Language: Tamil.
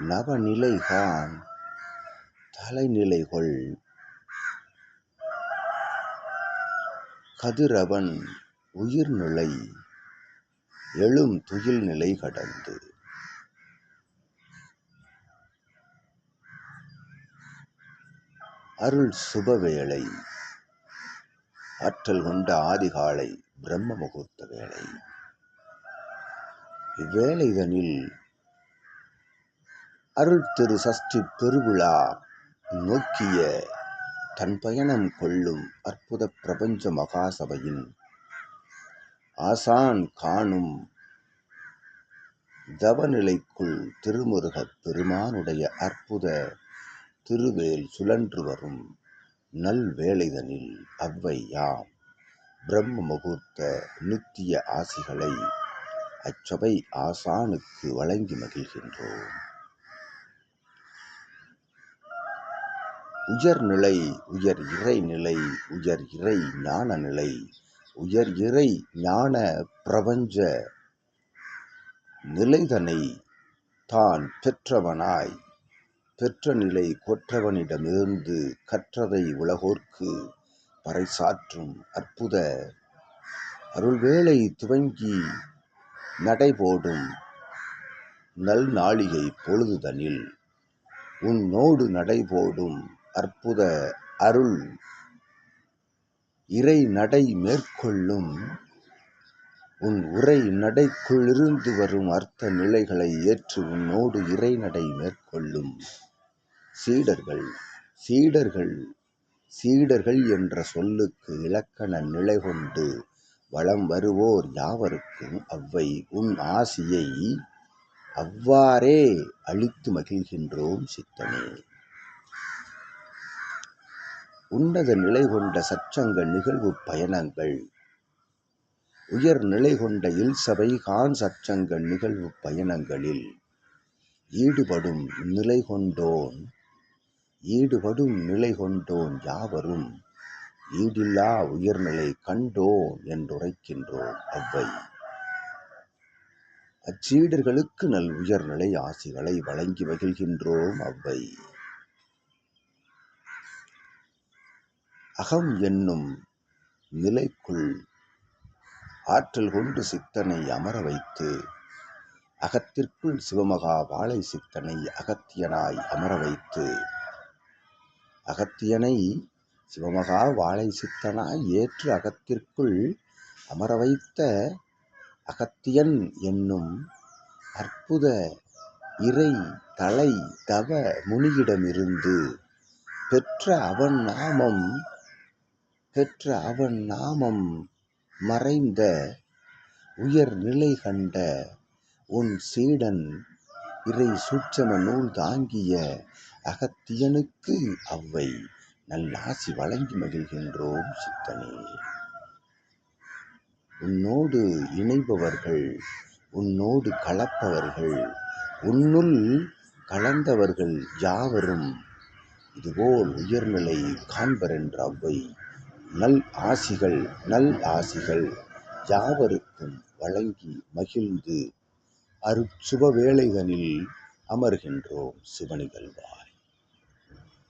நவநிலைகான் தலைநிலைகொள். கதிரவன் உயிர்நிலை எழும் துயில்நிலை கடந்து. அருள் சுபவேளை ஆற்றல் கொண்ட ஆதிகாலை பிரம்ம முகூர்த்த வேளை. இவ்வேளைதனில் அருள் திரு சஷ்டி பெருவிழா நோக்கிய தன் பயணம் கொள்ளும் அற்புத பிரபஞ்ச மகாசபையின் ஆசான் காணும் தவநிலைக்குள் திருமுருகப் பெருமானுடைய அற்புத திருவேல் சுழன்று வரும் நல்வேளைதனில் அவ்வை யாம் பிரம்ம முகூர்த்த நித்திய ஆசிகளை அச்சபை ஆசானுக்கு வழங்கி மகிழ்கின்றோம். உயர்நிலை உயர் இறைநிலை உயர் இறை ஞான நிலை உயர் இறை ஞான பிரபஞ்ச நிலைதனை தான் பெற்றவனாய் பெற்ற நிலை கொற்றவனிடமிருந்து கற்றதை உலகோர்க்கு பறைசாற்றும் அற்புத அருள்வேளை துவங்கி நடைபோடும் நல் நாளிகை பொழுதுதனில் உன்னோடு நடைபோடும் அற்புத அருள் இறை நடை மேற்கொள்ளும். உன் உரை நடைக்குள்ளிருந்து வரும் அர்த்த நிலைகளை ஏற்று உன்னோடு இறைநடை மேற்கொள்ளும். சீடர்கள் சீடர்கள் சீடர்கள் என்ற சொல்லுக்கு இலக்கண நிலை கொண்டு வலம் வருவோர் யாவருக்கும் அவ்வை உன் ஆசியை அவ்வாறே அளித்து மகிழ்கின்றோம் சித்தனே. உன்னத நிலை கொண்ட சச்சங்கள் நிகழ்வு பயணங்கள். உயர் நிலை கொண்ட இல்சபை கான் சச்சங்கள் நிகழ்வு பயணங்களில். ஈடுபடும் நிலை கொண்டோன் ஈடுபடும் நிலை கொண்டோன் யாவரும் ஈடில்லா உயர்நிலை கண்டோம் என்றுரைக்கின்றோம் அவ்வை. அச்சீடர்களுக்கு நல் உயர்நிலை ஆசிகளை வழங்கி மகிழ்கின்றோம் அவ்வை. அகம் என்னும் நிலைக்குள் ஆற்றல் கொண்டு சித்தனை அமர வைத்து அகத்திற்குள் சிவமகா வாழை சித்தனை அகத்தியனாய் அமர வைத்து அகத்தியனை சிவமகா வாழை சித்தனாய் ஏற்று அகத்திற்குள் அமர வைத்த அகத்தியன் என்னும் அற்புத இறை தலை தவ முனியிடமிருந்து பெற்ற அவன் நாமம் பெற்ற அவன் நாமம் மறைந்த உயர் நிலை கண்ட உன் சீடன் இறை சூட்சம நூல் தாங்கிய அகத்தியனுக்கு அவ்வை நல்லாசி வழங்கி மகிழ்கின்றோம் சித்தனே. உன்னோடு இணைபவர்கள் உன்னோடு கலப்பவர்கள் உன்னுள் கலந்தவர்கள் யாவரும் இதுபோல் உயர்நிலை காண்பர் என்ற அவ்வை நல் ஆசிகள் நல் ஆசிகள் யாவருக்கும் வழங்கி மகிழ்ந்து அருட்சுப வேளைதனில் அமர்கின்றோம் சிவனிகழ்வார்